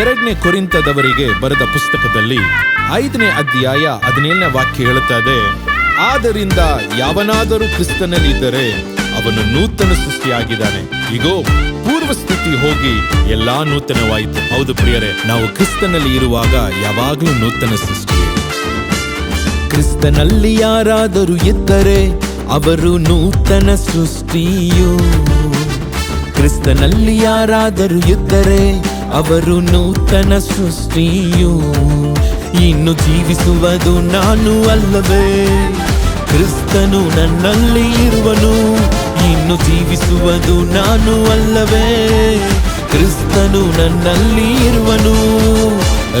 ಎರಡನೇ ಕೊರಿಂತದವರಿಗೆ ಬರೆದ ಪುಸ್ತಕದಲ್ಲಿ ಐದನೇ ಅಧ್ಯಾಯ ಹದಿನೇಳನೇ ವಾಕ್ಯ ಹೇಳುತ್ತದೆ ಆದ್ದರಿಂದ ಯಾವನಾದರೂ ಕ್ರಿಸ್ತನಲ್ಲಿದ್ದರೆ ಅವನು ನೂತನ ಸೃಷ್ಟಿಯಾಗಿದ್ದಾನೆ. ಈಗೋ ಪೂರ್ವ ಸ್ಥಿತಿ ಹೋಗಿ ಎಲ್ಲಾ ನೂತನವಾಯಿತು. ಹೌದು ಪ್ರಿಯರೇ, ನಾವು ಕ್ರಿಸ್ತನಲ್ಲಿ ಇರುವಾಗ ಯಾವಾಗಲೂ ನೂತನ ಸೃಷ್ಟಿ. ಕ್ರಿಸ್ತನಲ್ಲಿ ಯಾರಾದರೂ ಇದ್ದರೆ ಅವರು ನೂತನ ಸೃಷ್ಟಿಯು. ಕ್ರಿಸ್ತನಲ್ಲಿ ಯಾರಾದರೂ ಇದ್ದರೆ ಅವರು ನೂತನ ಸೃಷ್ಟಿಯು. ಇನ್ನು ಜೀವಿಸುವುದು ನಾನು ಅಲ್ಲವೇ. ಕ್ರಿಸ್ತನು ನನ್ನಲ್ಲಿ ಇರುವನು. ಇನ್ನು ಜೀವಿಸುವುದು ನಾನು ಅಲ್ಲವೇ. ಕ್ರಿಸ್ತನು ನನ್ನಲ್ಲಿ ಇರುವನು.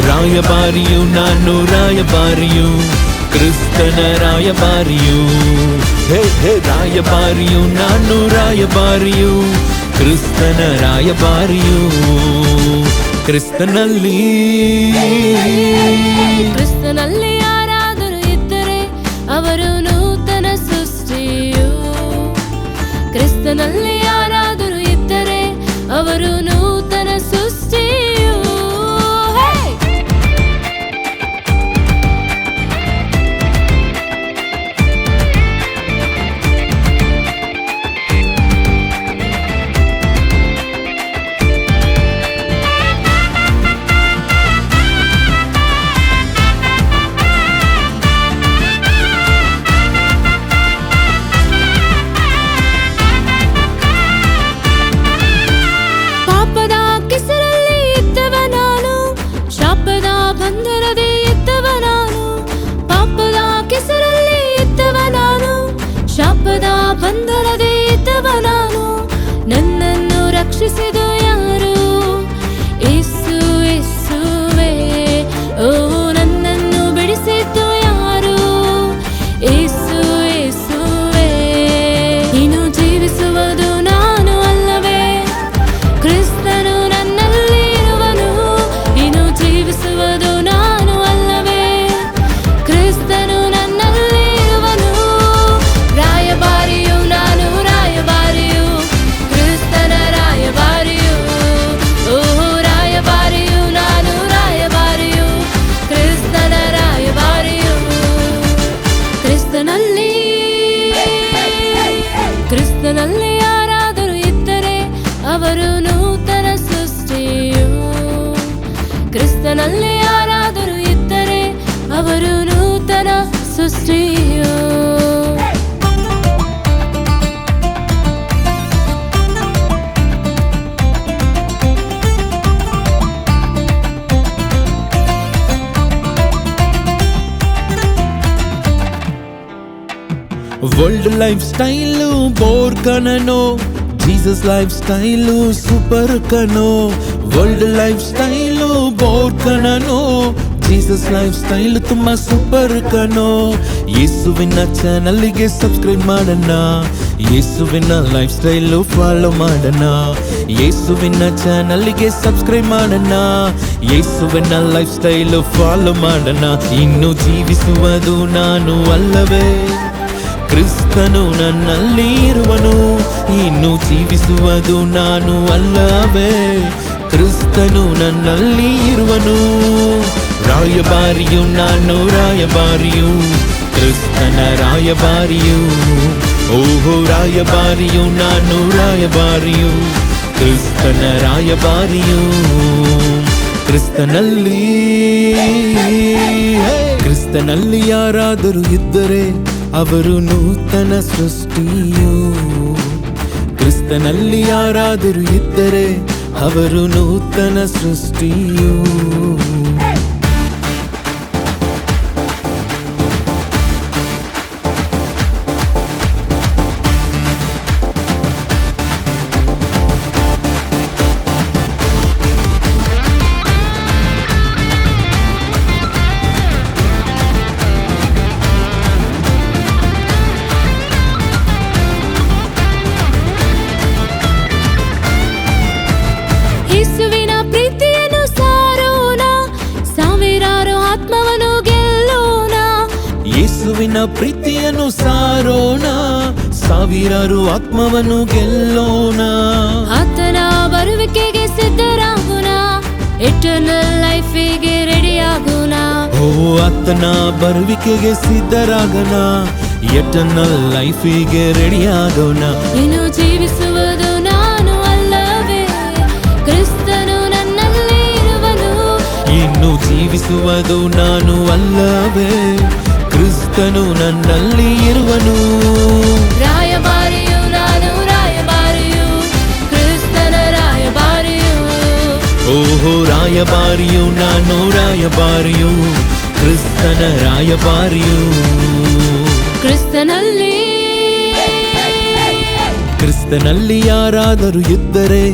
ರಾಯಭಾರಿಯು ನಾನು ರಾಯಭಾರಿಯು ಹೇ ಹೇ ರಾಯಭಾರಿಯು ನಾನು ರಾಯಭಾರಿಯು ಕ್ರಿಸ್ತನ ರಾಯಭಾರಿಯು ಕ್ರಿಸ್ತನಲ್ಲಿ ಕ್ರಿಸ್ತನಲ್ಲಿ ಯಾರಾದರೂ ಇದ್ದರೆ ಅವರು ನೂತನ ಸೃಷ್ಟಿಯು. ಕ್ರಿಸ್ತನಲ್ಲಿ ಕ್ರಿಸ್ತನಲ್ಲಿ ಯಾರಾದರೂ ಇದ್ದರೆ ಅವರು ನೂತನ ಸೃಷ್ಟಿಯು. ಕ್ರಿಸ್ತನಲ್ಲಿ ಯಾರಾದರೂ ಇದ್ದರೆ ಅವರು ನೂತನ ಸೃಷ್ಟಿಯು. World life style bore ಕನನೋ Jesus life style super ಕನೋ world life style bore ಕನನೋ Jesus life style ತುಂಬಾ ಸೂಪರ್ ಕನೋ ಯೇಸುವಿನ ಚಾನಲ್ಗೆ ಸಬ್ಸ್ಕ್ರೈಬ್ ಮಾಡೋಣ ಯೇಸುವಿನ ಲೈಫ್ ಸ್ಟೈಲು ಫಾಲೋ ಮಾಡೋಣ ಯೇಸುವಿನ ಚಾನಲ್ಗೆ ಸಬ್ಸ್ಕ್ರೈಬ್ ಮಾಡೋಣ ಯೇಸುವಿನ ಲೈಫ್ ಸ್ಟೈಲು ಫಾಲೋ ಮಾಡೋಣ ಇನ್ನು ಜೀವಿಸುವುದು ನಾನು ಅಲ್ಲವೇ ಕ್ರಿಸ್ತನು ನನ್ನಲ್ಲಿ ಇರುವನು ಇನ್ನು ಜೀವಿಸುವುದು ನಾನು ಅಲ್ಲವೇ? ಕ್ರಿಸ್ತನು ನನ್ನಲ್ಲಿ ಇರುವನು ರಾಯಬಾರಿಯು ನಾನು ರಾಯಬಾರಿಯು ಕ್ರಿಸ್ತನ ರಾಯಬಾರಿಯು ಓಹೋ ರಾಯಬಾರಿಯು ನಾನು ರಾಯಬಾರಿಯು ಕ್ರಿಸ್ತನ ರಾಯಬಾರಿಯು ಕ್ರಿಸ್ತನಲ್ಲಿ ಕ್ರಿಸ್ತನಲ್ಲಿ ಯಾರಾದರೂ ಇದ್ದರೆ ಅವರು ನೂತನ ಸೃಷ್ಟಿಯು. ಕ್ರಿಸ್ತನಲ್ಲಿ ಯಾರಾದರೂ ಇದ್ದರೆ ಅವರು ನೂತನ ಸೃಷ್ಟಿಯು. ಯೇಸುವಿನ ಪ್ರೀತಿಯನ್ನು ಸಾರೋಣ. ಸಾವಿರಾರು ಆತ್ಮವನ್ನು ಗೆಲ್ಲೋಣ. ಆತನ ಬರುವಿಕೆಗೆ ಸಿದ್ಧರಾಗೋಣ. ಎಟರ್ನಲ್ ಲೈಫಿಗೆ ರೆಡಿ ಆಗೋಣ ಓ ಆತನ ಬರುವಿಕೆಗೆ ಸಿದ್ಧರಾಗೋಣ. ಎಟರ್ನಲ್ ಲೈಫಿಗೆ ರೆಡಿ ಆಗೋಣ ಇನ್ನು ಜೀವಿಸುವುದು ನಾನು ಅಲ್ಲವೇ. ಕ್ರಿಸ್ತನು ನನ್ನಲ್ಲಿ ಇರುವನು ಇನ್ನು ಜೀವಿಸುವುದು ನಾನು ಅಲ್ಲವೇ. ಕ್ರಿಸ್ತನು ನನ್ನಲ್ಲಿ ಇರುವನು. ರಾಯಭಾರಿಯು ನಾನು ರಾಯಭಾರಿಯು ಕ್ರಿಸ್ತನ ರಾಯಭಾರಿಯು ಓಹೋ ರಾಯಭಾರಿಯು ನಾನು ರಾಯಭಾರಿಯು ಕ್ರಿಸ್ತನ ರಾಯಭಾರಿಯು ಕ್ರಿಸ್ತನಲ್ಲಿ ಕ್ರಿಸ್ತನಲ್ಲಿ ಯಾರಾದರೂ ಇದ್ದರೆ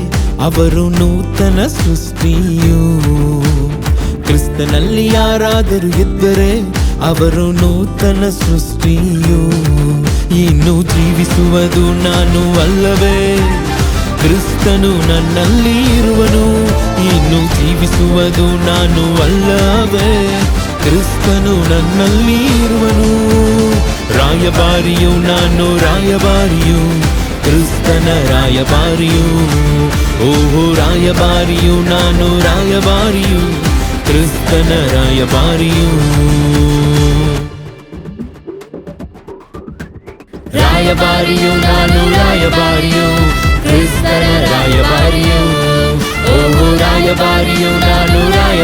ಅವರು ನೂತನ ಸೃಷ್ಟಿಯು. ಕ್ರಿಸ್ತನಲ್ಲಿ ಯಾರಾದರೂ ಇದ್ದರೆ ಅವರು ನೂತನ ಸೃಷ್ಟಿಯು ಇನ್ನು ಜೀವಿಸುವುದು ನಾನು ಅಲ್ಲವೇ. ಕ್ರಿಸ್ತನು ನನ್ನಲ್ಲಿ ಇರುವನು, ಇನ್ನು ಜೀವಿಸುವುದು ನಾನು ಅಲ್ಲವೇ. ಕ್ರಿಸ್ತನು ನನ್ನಲ್ಲಿ ಇರುವನು, ರಾಯಭಾರಿಯು ನಾನು ರಾಯಭಾರಿಯು. ಕ್ರಿಸ್ತನ ರಾಯಭಾರಿಯು, ಓಹೋ ರಾಯಬಾರಿಯು ನಾನು ರಾಯಭಾರಿಯು. ಕ್ರಿಸ್ತನ ರಾಯಭಾರಿಯು ರಾಯಭಾರಿಯು ನಾನು ರಾಯಭಾರಿಯು ಕ್ರಿಸ್ತನ ರಾಯಭಾರಿಯು ಓಹೋ ರಾಯಭಾರಿಯು ನಾನು ರಾಯಭಾರಿಯು ಕ್ರಿಸ್ತನ ರಾಯಭಾರಿಯು